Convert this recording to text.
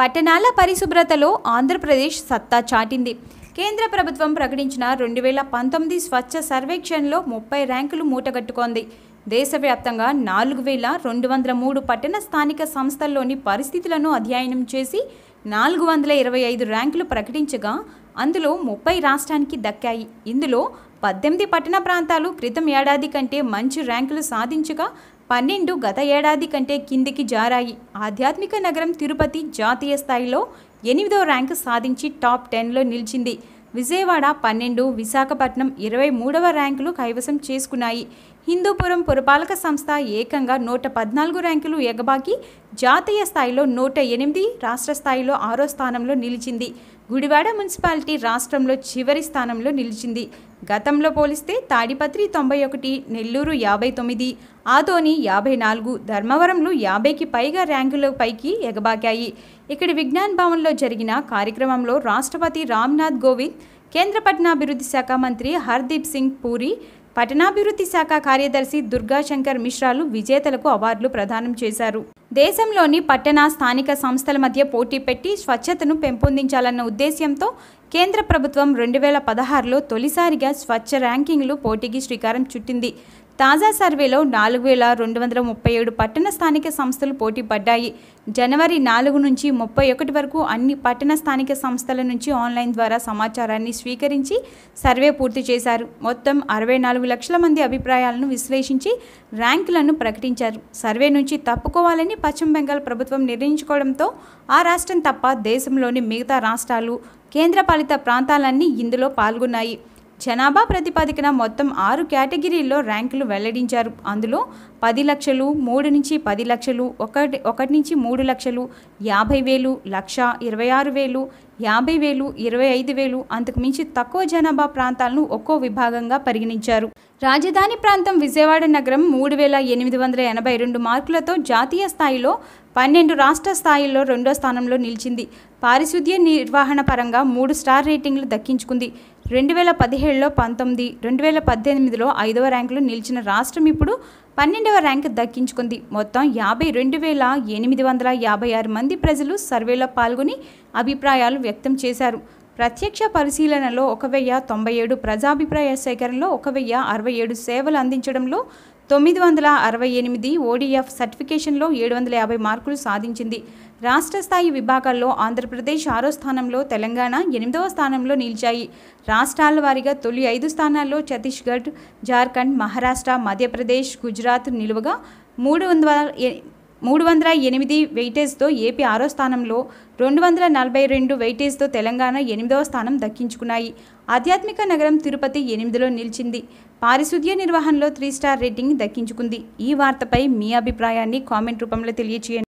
పట్టణాల పరిశుభ్రతలో ఆంధ్రప్రదేశ్ సత్తా చాటింది. కేంద్ర ప్రభుత్వం ప్రకటించిన రెండు వేల పంతొమ్మిది స్వచ్ఛ సర్వేక్షణలో ముప్పై ర్యాంకులు మూటగట్టుతోంది దేశవ్యాప్తంగా నాలుగు వేల రెండు వందల మూడు పట్టణ స్థానిక సంస్థల్లోని పరిస్థితులను అధ్యయనం చేసి నాలుగు వందల ఇరవై ఐదు ర్యాంకులు ప్రకటించగా అందులో ముప్పై రాష్ట్రానికి దక్కాయి. ఇందులో పద్దెనిమిది పట్టణ ప్రాంతాలు క్రితం ఏడాది కంటే మంచి ర్యాంకులు సాధించగా పన్నెండు గత ఏడాది కంటే కిందికి జారాయి. ఆధ్యాత్మిక నగరం తిరుపతి జాతీయ స్థాయిలో ఎనిమిదో ర్యాంకు సాధించి టాప్ టెన్లో నిలిచింది. విజయవాడ పన్నెండు విశాఖపట్నం ఇరవై మూడవ ర్యాంకులు కైవసం చేసుకున్నాయి. హిందూపురం పురపాలక సంస్థ ఏకంగా నూట పద్నాలుగు ర్యాంకులు ఎగబాకి జాతీయ స్థాయిలో నూట ఎనిమిది రాష్ట్ర స్థాయిలో ఆరో స్థానంలో నిలిచింది. గుడివాడ మున్సిపాలిటీ రాష్ట్రంలో చివరి స్థానంలో నిలిచింది. గతంలో పోలిస్తే తాడిపత్రి తొంభై ఒకటి నెల్లూరు యాభై తొమ్మిది ఆదోని యాభై నాలుగు ధర్మవరంలో యాభైకి పైగా ర్యాంకుల పైకి ఎగబాకాయి. ఇక్కడి విజ్ఞాన్ భవన్లో జరిగిన కార్యక్రమంలో రాష్ట్రపతి రామ్నాథ్ కోవింద్ కేంద్ర పట్టణాభివృద్ధి శాఖ మంత్రి హర్దీప్ సింగ్ పూరి పట్టణాభివృద్ధి శాఖ కార్యదర్శి దుర్గాశంకర్ మిశ్రాలు విజేతలకు అవార్డులు ప్రదానం చేశారు. దేశంలోని పట్టణ స్థానిక సంస్థల మధ్య పోటీ పెట్టి స్వచ్ఛతను పెంపొందించాలన్న ఉద్దేశ్యంతో కేంద్ర ప్రభుత్వం రెండు వేల పదహారులో తొలిసారిగా స్వచ్ఛ ర్యాంకింగ్లు పోటీకి శ్రీకారం చుట్టింది. తాజా సర్వేలో నాలుగు వేల రెండు వందల ముప్పై ఏడు పట్టణ స్థానిక సంస్థలు పోటీ పడ్డాయి. జనవరి నాలుగు నుంచి ముప్పై ఒకటి వరకు అన్ని పట్టణ స్థానిక సంస్థల నుంచి ఆన్లైన్ ద్వారా సమాచారాన్ని స్వీకరించి సర్వే పూర్తి చేశారు. మొత్తం అరవై నాలుగు లక్షల మంది అభిప్రాయాలను విశ్లేషించి ర్యాంకులను ప్రకటించారు. సర్వే నుంచి తప్పుకోవాలని పశ్చిమ బెంగాల్ ప్రభుత్వం నిర్ణయించుకోవడంతో ఆ రాష్ట్రం తప్ప దేశంలోని మిగతా రాష్ట్రాలు కేంద్రపాలిత ప్రాంతాలన్నీ ఇందులో పాల్గొన్నాయి. జనాభా ప్రతిపాదికన మొత్తం ఆరు కేటగిరీల్లో ర్యాంకులు వెల్లడించారు. అందులో పది లక్షలు మూడు నుంచి పది లక్షలు ఒకటి ఒకటి నుంచి మూడు లక్షలు యాభై వేలు లక్ష ఇరవై ఆరు వేలు యాభై వేలు ఇరవై ఐదు వేలు అంతకు మించి తక్కువ జనాభా ప్రాంతాలను ఒక్కో విభాగంగా పరిగణించారు. రాజధాని ప్రాంతం విజయవాడ నగరం మూడు వేల ఎనిమిది వందల ఎనభై రెండు మార్కులతో జాతీయ స్థాయిలో పన్నెండు రాష్ట్ర స్థాయిలో రెండో స్థానంలో నిలిచింది. పారిశుద్ధ్య నిర్వహణ పరంగా మూడు స్టార్ రేటింగ్లు దక్కించుకుంది. రెండు వేల పదిహేడులో పంతొమ్మిది రెండు వేల పద్దెనిమిదిలో ఐదవ ర్యాంకులు నిలిచిన రాష్ట్రం ఇప్పుడు పన్నెండవ ర్యాంక్ దక్కించుకుంది. మొత్తం యాభై రెండు వేల ఎనిమిది వందల యాభై ఆరు మంది ప్రజలు సర్వేలో పాల్గొని అభిప్రాయాలు వ్యక్తం చేశారు. ప్రత్యక్ష పరిశీలనలో ఒక వెయ్యి తొంభై ఏడు ప్రజాభిప్రాయ సేకరణలో ఒక వెయ్యి అరవై ఏడు సేవలు అందించడంలో తొమ్మిది వందల అరవై ఎనిమిది ఓడిఎఫ్ సర్టిఫికేషన్లో ఏడు వందల యాభై మార్కులు సాధించింది. రాష్ట్ర స్థాయి విభాగాల్లో ఆంధ్రప్రదేశ్ ఆరో స్థానంలో తెలంగాణ ఎనిమిదవ స్థానంలో నిలిచాయి. రాష్ట్రాల వారీగా తొలి ఐదు స్థానాల్లో ఛత్తీస్గఢ్ జార్ఖండ్ మహారాష్ట్ర మధ్యప్రదేశ్ గుజరాత్ నిలువగా మూడు వందల మూడు వందల ఎనిమిది వెయిటేజ్తో ఏపీ ఆరో స్థానంలో రెండు వందల నలభై రెండు వెయిటేజ్తో తెలంగాణ ఎనిమిదవ స్థానం దక్కించుకున్నాయి. ఆధ్యాత్మిక నగరం తిరుపతి ఎనిమిదిలో నిలిచింది. పారిశుద్ధ్య నిర్వహణలో త్రీ స్టార్ రేటింగ్ దక్కించుకుంది. ఈ వార్తపై మీ అభిప్రాయాన్ని కామెంట్ రూపంలో తెలియచేయండి.